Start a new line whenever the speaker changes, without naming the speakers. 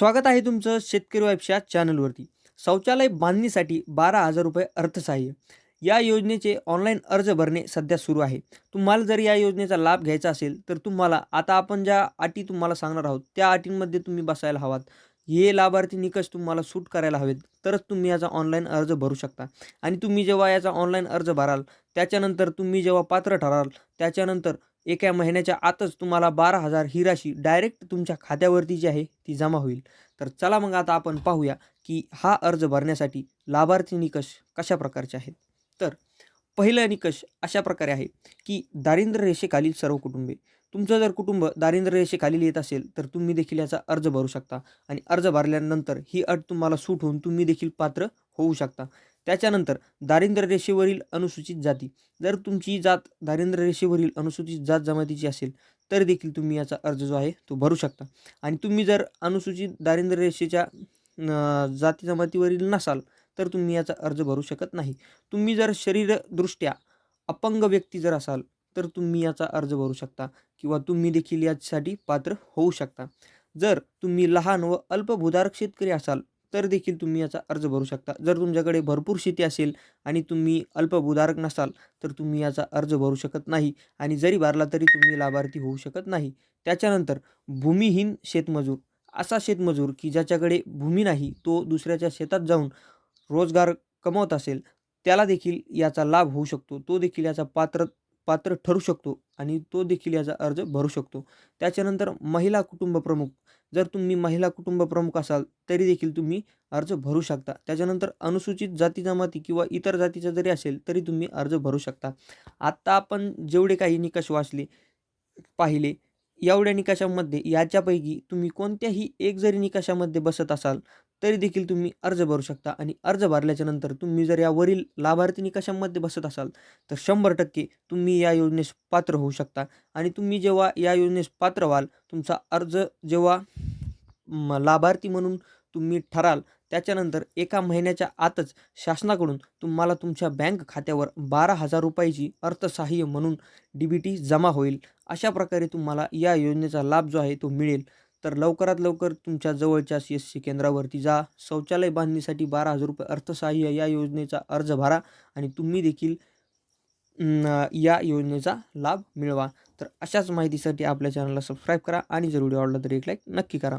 स्वागत आहे तुमचं शेतकरी वाईफच्या चॅनलवरती. शौचालय बांधणीसाठी बारा हजार रुपये अर्थसहाय्य. या योजनेचे ऑनलाईन अर्ज भरणे सध्या सुरू आहे. तुम्हाला जर या योजनेचा लाभ घ्यायचा असेल तर तुम्हाला आता आपण ज्या अटी तुम्हाला सांगणार आहोत त्या अटींमध्ये तुम्ही बसायला हवात. हे लाभार्थी निकष तुम्हाला सूट करायला हवेत तरच तुम्ही याचा ऑनलाईन अर्ज भरू शकता. आणि तुम्ही जेव्हा याचा ऑनलाईन अर्ज भराल त्याच्यानंतर तुम्ही जेव्हा पात्र ठराल त्याच्यानंतर एका महिन्याच्या आतच तुम्हाला बारा हजार ही राशी डायरेक्ट तुमच्या खात्यावरती जी आहे ती जमा होईल. तर चला मग आता आपण पाहूया की हा अर्ज भरण्यासाठी लाभार्थी निकष कशा प्रकारचे आहेत. तर पहिलं निकष अशा प्रकारे आहे की दारिद्र्य रेषेखालील सर्व कुटुंबे. तुमचं जर कुटुंब दारिद्र्य रेषेखालील येत असेल तर तुम्ही देखील याचा अर्ज भरू शकता. आणि अर्ज भरल्यानंतर ही अट तुम्हाला सूट होऊन तुम्ही देखील पात्र होऊ शकता. त्याच्यानंतर दारिद्र्य रेषेवरील अनुसूचित जाती. जर तुमची जात दारिद्र्य रेषेवरील अनुसूचित जात जमातीची असेल तर देखील तुम्ही याचा अर्ज जो आहे तो भरू शकता. आणि तुम्ही जर अनुसूचित दारिद्र्य रेषेच्या जाती जमातीवरील नसाल तर तुम्ही याचा अर्ज भरू शकत नाही. तुम्ही जर शरीरदृष्ट्या अपंग व्यक्ती जर असाल तर तुम्ही याचा अर्ज भरू शकता किंवा तुम्ही देखील यासाठी पात्र होऊ शकता. जर तुम्ही लहान व अल्पभूधारक शेतकरी असाल तर देखील तुम्ही याचा अर्ज भरू शकता. जर तुमच्याकडे भरपूर शेती असेल आणि तुम्ही अल्पभूधारक नसाल तर तुम्ही याचा अर्ज भरू शकत नाही आणि जरी भरला तरी तुम्ही लाभार्थी होऊ शकत नाही. त्याच्यानंतर भूमिहीन शेतमजूर. असा शेतमजूर की ज्याच्याकडे भूमी नाही तो दुसऱ्याच्या शेतात जाऊन रोजगार कमवत असेल त्याला देखील याचा लाभ होऊ शकतो. तो देखील याचा पात्र पात्र ठरू शकतो आणि तो देखील याचा अर्ज भरू शकतो. त्याच्यानंतर महिला कुटुंब प्रमुख जर तुम्ही महिला कुटुंब प्रमुख असाल तरी देखील तुम्ही अर्ज भरू शकता. त्याच्यानंतर अनुसूचित जाती जमाती किंवा इतर जातीचा जरी असेल तरी तुम्ही अर्ज भरू शकता. आत्ता आपण जेवढे काही निकष वाचले पाहिले एवढ्या निकषामध्ये याच्यापैकी तुम्ही कोणत्याही एक जरी निकषामध्ये बसत असाल तरी देखील तुम्ही अर्ज भरू शकता आणि अर्ज भरल्याच्या नंतर तुम्ही जर यावरील लाभार्थी निकषांमध्ये बसत असाल तर शंभर टक्के तुम्ही या योजनेस पात्र होऊ शकता. आणि तुम्ही जेव्हा या योजनेस पात्र व्हाल तुमचा अर्ज जेव्हा लाभार्थी म्हणून तुम्ही ठराल त्याच्यानंतर एका महिन्याच्या आतच शासनाकडून तुम्हाला तुमच्या बँक खात्यावर बारा हजार रुपयाची अर्थसहाय्य म्हणून डी बी टी जमा होईल. अशा प्रकारे तुम्हाला या योजनेचा लाभ जो आहे तो मिळेल. तर लवकरात लवकर तुमच्या जवळच्या सी एस सी केंद्रावरती जा. शौचालय बांधणीसाठी बारा हजार रुपये अर्थसहाय्य या योजनेचा अर्ज भरा आणि तुम्ही देखील या योजनेचा लाभ मिळवा. तर अशाच माहितीसाठी आपल्या चॅनलला सबस्क्राईब करा आणि जर व्हिडिओ आवडला तर एक लाईक नक्की करा.